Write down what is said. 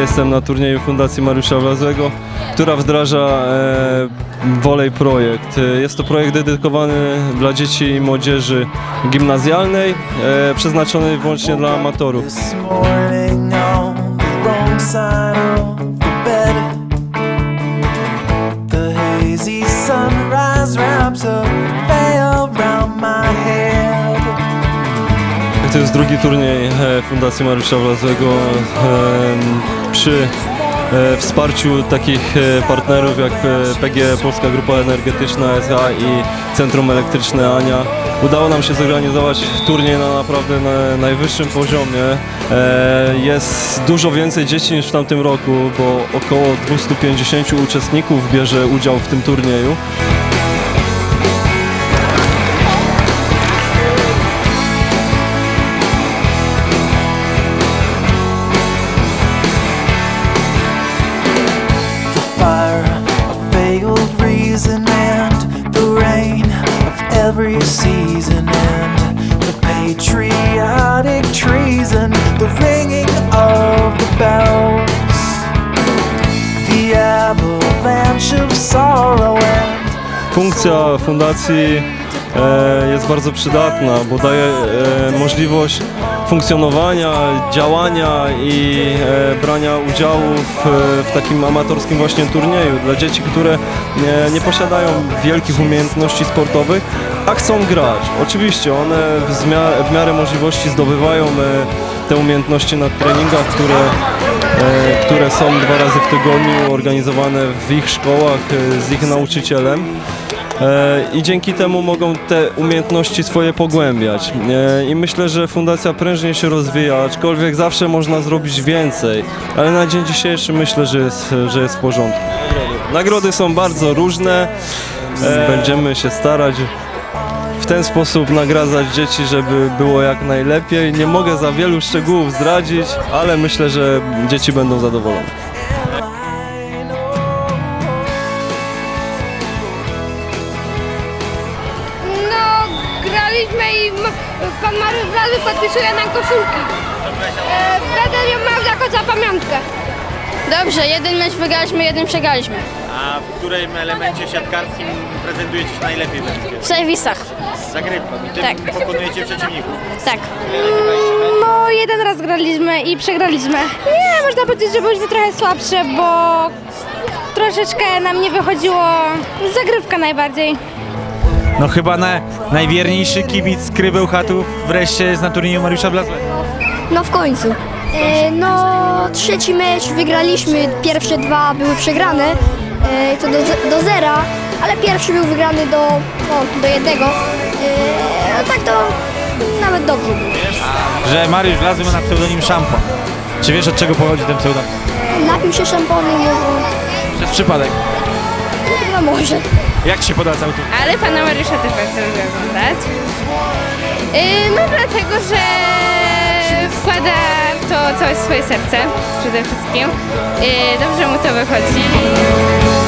Jestem na turnieju Fundacji Mariusza Wlazłego, która wdraża e, Wolej Projekt. Jest to projekt dedykowany dla dzieci i młodzieży gimnazjalnej, e, przeznaczony wyłącznie dla amatorów. Drugi turniej e, Fundacji Mariusza Wlazłego em, przy e, wsparciu takich e, partnerów jak e, PG Polska Grupa Energetyczna SH i Centrum Elektryczne Ania. Udało nam się zorganizować turniej na naprawdę na najwyższym poziomie. E, Jest dużo więcej dzieci niż w tamtym roku, bo około 250 uczestników bierze udział w tym turnieju. Funkcja fundacji e, jest bardzo przydatna, bo daje e, możliwość funkcjonowania, działania i e, brania udziału w, w takim amatorskim właśnie turnieju dla dzieci, które nie, nie posiadają wielkich umiejętności sportowych, a chcą grać. Oczywiście one w, w miarę możliwości zdobywają te umiejętności na treningach, które które są dwa razy w tygodniu organizowane w ich szkołach e, z ich nauczycielem. E, I dzięki temu mogą te umiejętności swoje pogłębiać. E, I myślę, że fundacja prężnie się rozwija, aczkolwiek zawsze można zrobić więcej. Ale na dzień dzisiejszy myślę, że jest, że jest w porządku. Nagrody są bardzo różne. E, Będziemy się starać ten sposób nagradzać dzieci, żeby było jak najlepiej. Nie mogę za wielu szczegółów zdradzić, ale myślę, że dzieci będą zadowolone. No, graliśmy i pan Mariusz Blazy podpisuje nam koszulki. E, będę ją miał jako za pamiątkę. Dobrze, jeden mecz wygraliśmy, jeden przegraliśmy. A w którym elemencie siatkarskim prezentujecie się najlepiej W serwisach, Zagrywką i tym Tak. pokonujecie przeciwników. tak. No, jeden raz graliśmy i przegraliśmy. Nie, można powiedzieć, że byliśmy trochę słabsze, bo troszeczkę nam nie wychodziło zagrywka najbardziej. No chyba na, najwierniejszy kibic Krybeł Chatów wreszcie jest na turnieju Mariusza Blazłego. No w końcu. E, no, trzeci mecz wygraliśmy, pierwsze dwa były przegrane, e, to do, do zera, ale pierwszy był wygrany do, no, do jednego. E, no tak to nawet dobrze było. Że Mariusz Blazły ma na pseudonim Szampon. Czy wiesz od czego pochodzi ten pseudonim? Napił się szamponu, może, Przez przypadek. no może. Jak się podoba cały turniej? Ale pana Mariusza też bardzo lubię oglądać. Yy, no dlatego, że całe swoje serce przede wszystkim. Yy, dobrze mu to wychodzi.